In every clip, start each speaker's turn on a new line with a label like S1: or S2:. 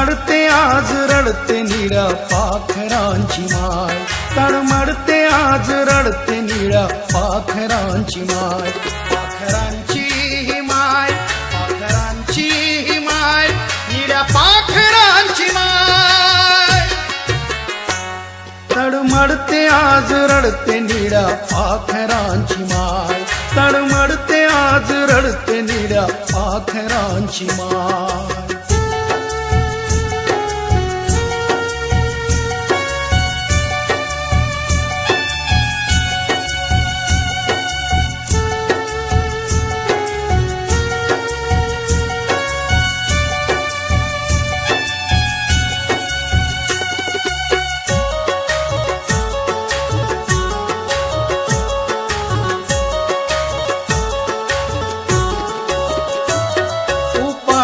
S1: रडते निळ्या पाखरांची माय तळमडते आज रडते निळ्या पाखरांची माय पाखरांची ही माय पाखरांची ही माय निळ्या पाखरांची माय तडमडते आज रडते निळ्या पाखरांची माय तडमडते आज रडते निळ्या पाखरांची माय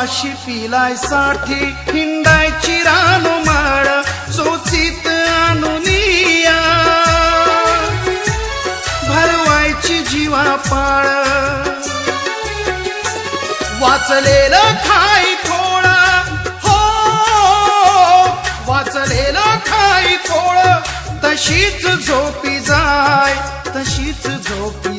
S1: वाशी पिलायसाठी हिंडायची रानो माळ सोचित अनुनिया भरवायची जीवा पाळ वाचलेलं खाई थोडा हो. वाचलेलं खाई थोड तशीच झोपी जाय तशीच झोपी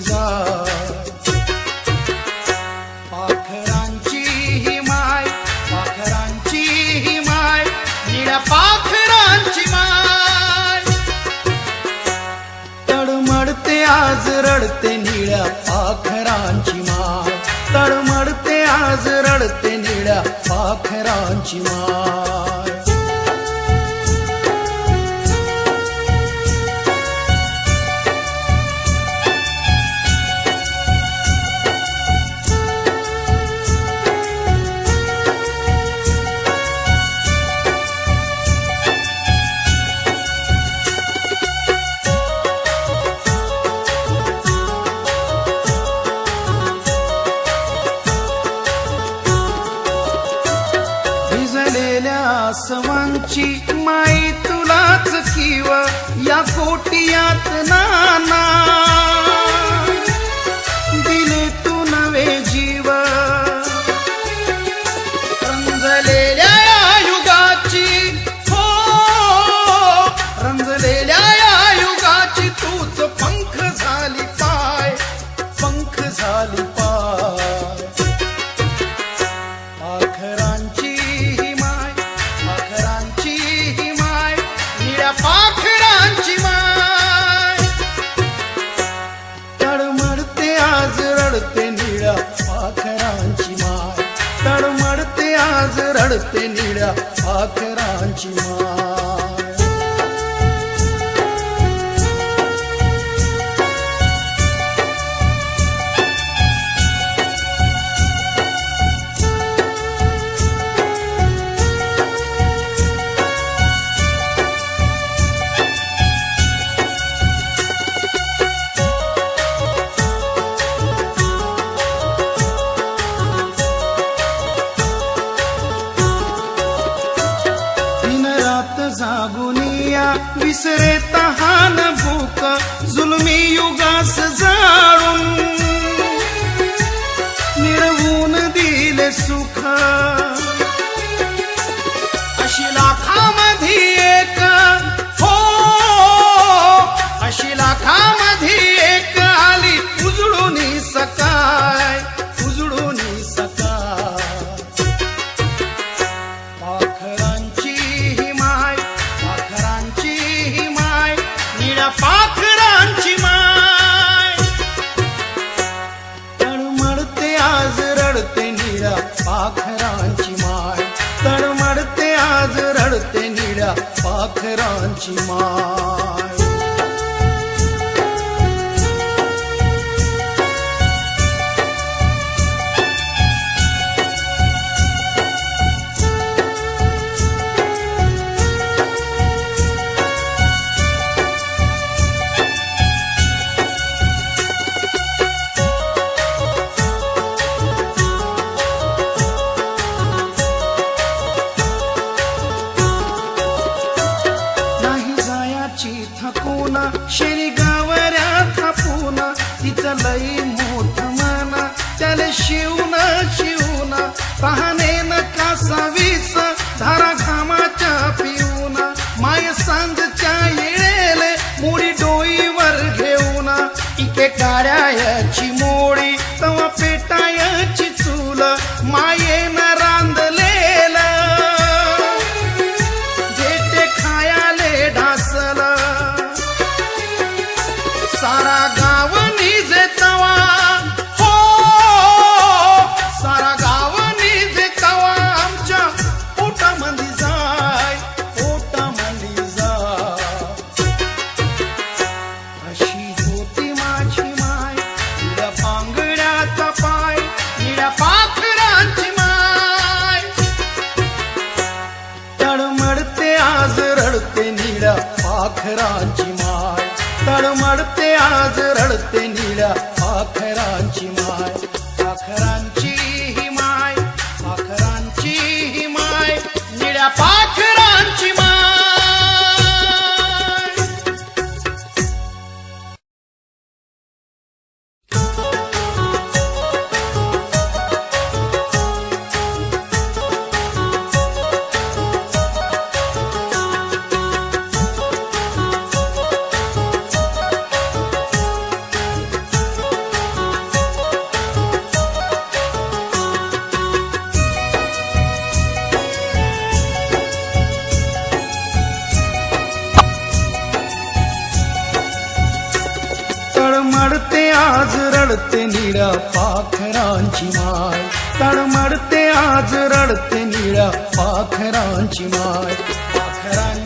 S1: तळमळते आज रडते निळ्या पाखरांची माय तळमळते आज रडते निळ्या पाखरांची माय तुझी माई तुलाच किव या कोटियात नाना. मडते आज रडते निळ्या पाखरांची मा विसरे पाखरांची जायाची थकून शेरी गावऱ्या थापून. तिचं लई मोठ मना त्याला शिवना शिवना. पाहणे न कासावीस पाखरांची माय तळमडते आज रडते निळ्या पाखरांची माय पाखरांची आज रडते निळ्या पाखरांची माय. तळमळते आज रडते निळ्या पाखरांची माय. पाखरांची